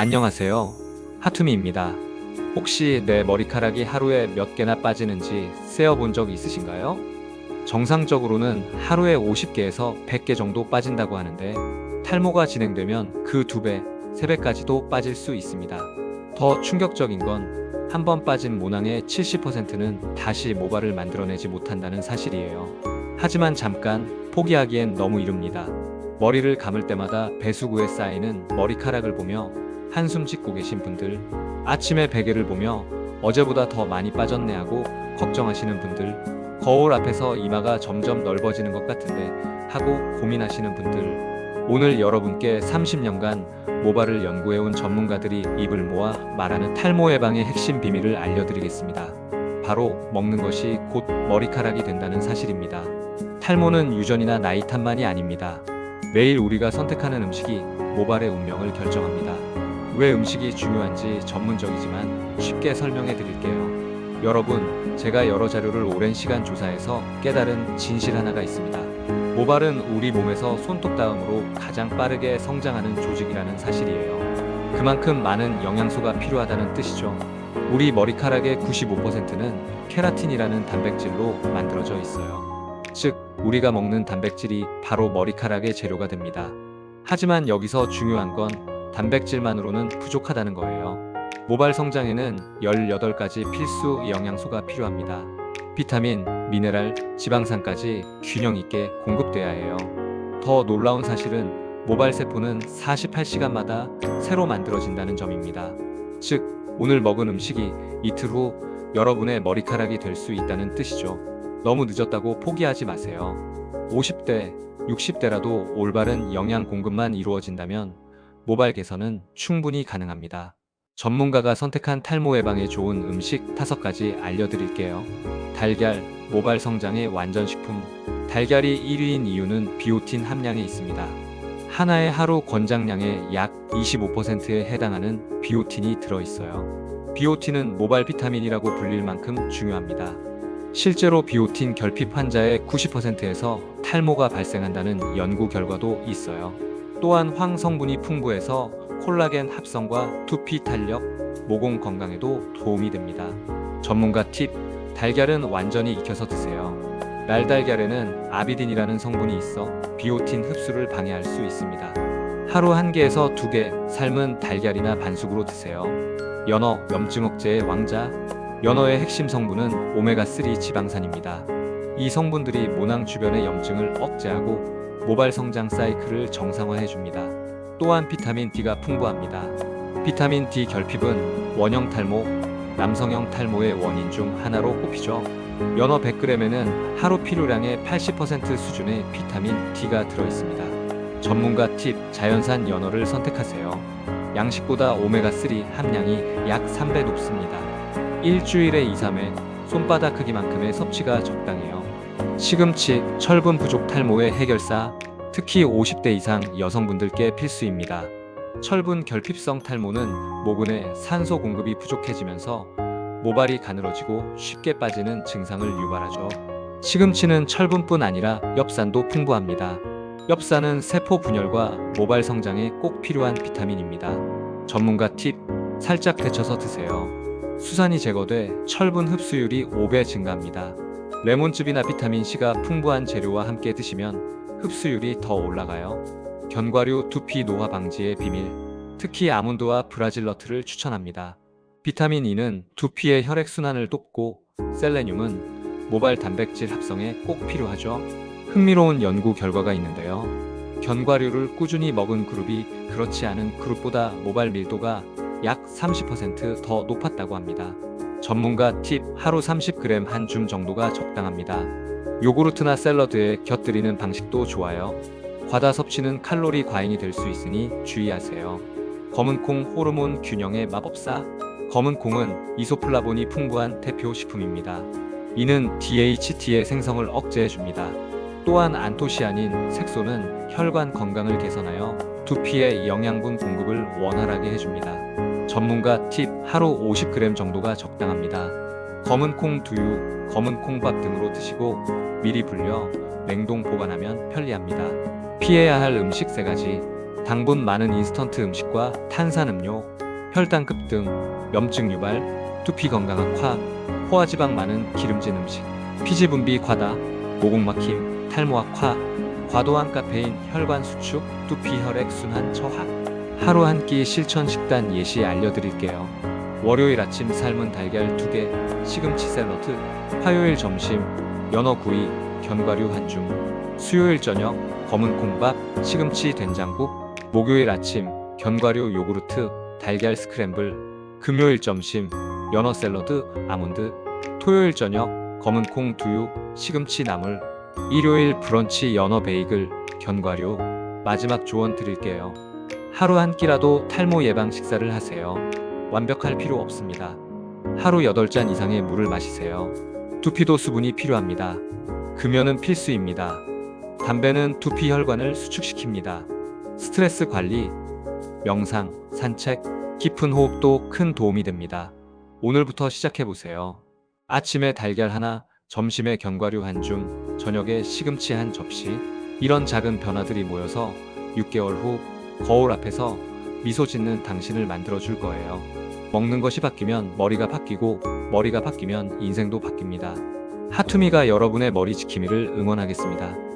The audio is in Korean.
안녕하세요. 하투미입니다. 혹시 내 머리카락이 하루에 몇 개나 빠지는지 세어 본 적 있으신가요? 정상적으로는 하루에 50개에서 100개 정도 빠진다고 하는데 탈모가 진행되면 그 2배, 3배까지도 빠질 수 있습니다. 더 충격적인 건 한 번 빠진 모낭의 70%는 다시 모발을 만들어내지 못한다는 사실이에요. 하지만 잠깐 포기하기엔 너무 이릅니다. 머리를 감을 때마다 배수구에 쌓이는 머리카락을 보며 한숨 짓고 계신 분들, 아침에 베개를 보며 어제보다 더 많이 빠졌네 하고 걱정하시는 분들, 거울 앞에서 이마가 점점 넓어지는 것 같은데 하고 고민하시는 분들, 오늘 여러분께 30년간 모발을 연구해온 전문가들이 입을 모아 말하는 탈모 예방의 핵심 비밀을 알려드리겠습니다. 바로 먹는 것이 곧 머리카락이 된다는 사실입니다. 탈모는 유전이나 나이 탓만이 아닙니다. 매일 우리가 선택하는 음식이 모발의 운명을 결정합니다. 왜 음식이 중요한지 전문적이지만 쉽게 설명해 드릴게요. 여러분, 제가 여러 자료를 오랜 시간 조사해서 깨달은 진실 하나가 있습니다. 모발은 우리 몸에서 손톱 다음으로 가장 빠르게 성장하는 조직이라는 사실이에요. 그만큼 많은 영양소가 필요하다는 뜻이죠. 우리 머리카락의 95%는 케라틴이라는 단백질로 만들어져 있어요. 즉, 우리가 먹는 단백질이 바로 머리카락의 재료가 됩니다. 하지만 여기서 중요한 건 단백질만으로는 부족하다는 거예요. 모발 성장에는 18가지 필수 영양소가 필요합니다. 비타민, 미네랄, 지방산까지 균형 있게 공급돼야 해요. 더 놀라운 사실은 모발 세포는 48시간마다 새로 만들어진다는 점입니다. 즉, 오늘 먹은 음식이 이틀 후 여러분의 머리카락이 될 수 있다는 뜻이죠. 너무 늦었다고 포기하지 마세요. 50대, 60대라도 올바른 영양 공급만 이루어진다면 모발 개선은 충분히 가능합니다. 전문가가 선택한 탈모 예방에 좋은 음식 5가지 알려드릴게요. 달걀, 모발 성장의 완전 식품. 달걀이 1위인 이유는 비오틴 함량에 있습니다. 하나의 하루 권장량의 약 25%에 해당하는 비오틴이 들어있어요. 비오틴은 모발 비타민이라고 불릴 만큼 중요합니다. 실제로 비오틴 결핍 환자의 90%에서 탈모가 발생한다는 연구 결과도 있어요. 또한 황 성분이 풍부해서 콜라겐 합성과 두피 탄력, 모공 건강에도 도움이 됩니다. 전문가 팁, 달걀은 완전히 익혀서 드세요. 날달걀에는 아비딘이라는 성분이 있어 비오틴 흡수를 방해할 수 있습니다. 하루 한 개에서 두 개 삶은 달걀이나 반숙으로 드세요. 연어, 염증 억제의 왕자. 연어의 핵심 성분은 오메가3 지방산입니다. 이 성분들이 모낭 주변의 염증을 억제하고 모발 성장 사이클을 정상화해 줍니다. 또한 비타민 D가 풍부합니다. 비타민 D 결핍은 원형 탈모, 남성형 탈모의 원인 중 하나로 꼽히죠. 연어 100g에는 하루 필요량의 80% 수준의 비타민 D가 들어 있습니다. 전문가 팁, 자연산 연어를 선택하세요. 양식보다 오메가3 함량이 약 3배 높습니다. 일주일에 2, 3회 손바닥 크기만큼의 섭취가 적당해요. 시금치, 철분 부족 탈모의 해결사, 특히 50대 이상 여성분들께 필수입니다. 철분 결핍성 탈모는 모근에 산소 공급이 부족해지면서 모발이 가늘어지고 쉽게 빠지는 증상을 유발하죠. 시금치는 철분뿐 아니라 엽산도 풍부합니다. 엽산은 세포 분열과 모발 성장에 꼭 필요한 비타민입니다. 전문가 팁, 살짝 데쳐서 드세요. 수산이 제거돼 철분 흡수율이 5배 증가합니다. 레몬즙이나 비타민 C가 풍부한 재료와 함께 드시면 흡수율이 더 올라가요. 견과류 두피 노화 방지의 비밀. 특히 아몬드와 브라질 너트를 추천합니다. 비타민 E는 두피의 혈액 순환을 돕고 셀레늄은 모발 단백질 합성에 꼭 필요하죠. 흥미로운 연구 결과가 있는데요. 견과류를 꾸준히 먹은 그룹이 그렇지 않은 그룹보다 모발 밀도가 약 30%더 높았다고 합니다. 전문가 팁 하루 30g 한 줌 정도가 적당합니다. 요구르트나 샐러드에 곁들이는 방식도 좋아요. 과다 섭취는 칼로리 과잉이 될 수 있으니 주의하세요. 검은콩 호르몬 균형의 마법사. 검은콩은 이소플라본이 풍부한 대표 식품입니다. 이는 DHT의 생성을 억제해 줍니다. 또한 안토시아닌, 색소는 혈관 건강을 개선하여 두피의 영양분 공급을 원활하게 해줍니다. 전문가 팁 하루 50g 정도가 적당합니다. 검은 콩 두유, 검은 콩밥 등으로 드시고 미리 불려 냉동 보관하면 편리합니다. 피해야 할 음식 세 가지. 당분 많은 인스턴트 음식과 탄산음료, 혈당급 등 염증 유발, 두피 건강 악화, 포화지방 많은 기름진 음식, 피지 분비 과다, 모공 막힘, 탈모 악화, 과도한 카페인 혈관 수축, 두피 혈액 순환 저하. 하루 한 끼 실천 식단 예시 알려드릴게요. 월요일 아침 삶은 달걀 2개, 시금치 샐러드, 화요일 점심 연어 구이, 견과류 한 줌, 수요일 저녁 검은 콩밥, 시금치 된장국, 목요일 아침 견과류 요구르트, 달걀 스크램블, 금요일 점심 연어 샐러드, 아몬드, 토요일 저녁 검은 콩 두유, 시금치 나물, 일요일 브런치 연어 베이글, 견과류. 마지막 조언 드릴게요. 하루 한 끼라도 탈모 예방 식사를 하세요. 완벽할 필요 없습니다. 하루 8잔 이상의 물을 마시세요. 두피도 수분이 필요합니다. 금연은 필수입니다. 담배는 두피 혈관을 수축시킵니다. 스트레스 관리, 명상, 산책, 깊은 호흡도 큰 도움이 됩니다. 오늘부터 시작해보세요. 아침에 달걀 하나, 점심에 견과류 한 줌, 저녁에 시금치 한 접시. 이런 작은 변화들이 모여서 6개월 후 거울 앞에서 미소 짓는 당신을 만들어 줄 거예요. 먹는 것이 바뀌면 머리가 바뀌고 머리가 바뀌면 인생도 바뀝니다. 하투미가 여러분의 머리 지킴이를 응원하겠습니다.